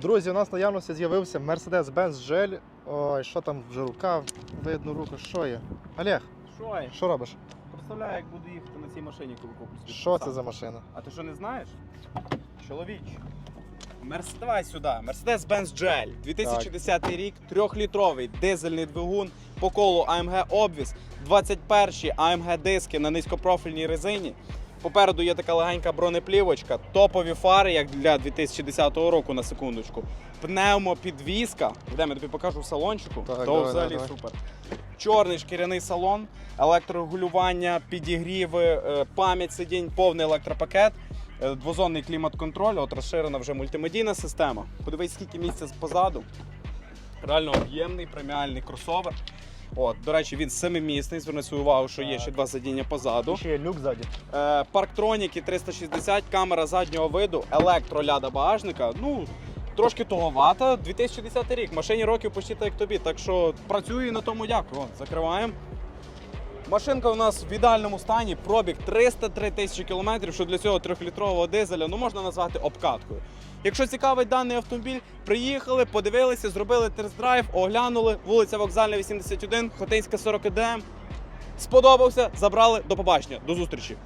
Друзі, у нас наявності з'явився Mercedes-Benz GL. Ой, що там вже рука, видно руку, що є? Олег, Що є? що робиш? Представляю, як буду їхати на цій машині, коли куплю собі Що це за машина? А ти що не знаєш? Чоловіч. Мерс... Давай сюди. Mercedes-Benz GL. 2010 рік, трьохлітровий дизельний двигун по колу AMG Obvis, 21 AMG диски на низькопрофільній резині. Попереду є така легенька бронеплівочка, топові фари, як для 2010 року, на секундочку. Пневмопідвізка. Йдемо, я тобі покажу в салончику. Так, То давай, взагалі давай. супер. Чорний шкіряний салон, електрорегулювання, підігріви, е, пам'ять сидінь, повний електропакет, е, двозонний клімат-контроль, от розширена вже мультимедійна система. Подивись, скільки місця позаду. Реально об'ємний преміальний кросовер. От, до речі, він семимісний. Зверни свою увагу, що є ще два сидіння позаду. Ще є люк ззаді. Е, парктроніки 360, камера заднього виду, електроляда багажника. Ну, трошки туговата. 2010 рік. Машині років почти так як тобі. Так що працюю на тому дякую. Закриваємо. Машинка у нас в ідеальному стані, пробіг 303 тисячі кілометрів, що для цього трьохлітрового дизеля ну, можна назвати обкаткою. Якщо цікавить даний автомобіль, приїхали, подивилися, зробили тест-драйв, оглянули, вулиця Вокзальна 81, Хотинська 41. Сподобався, забрали, до побачення, до зустрічі.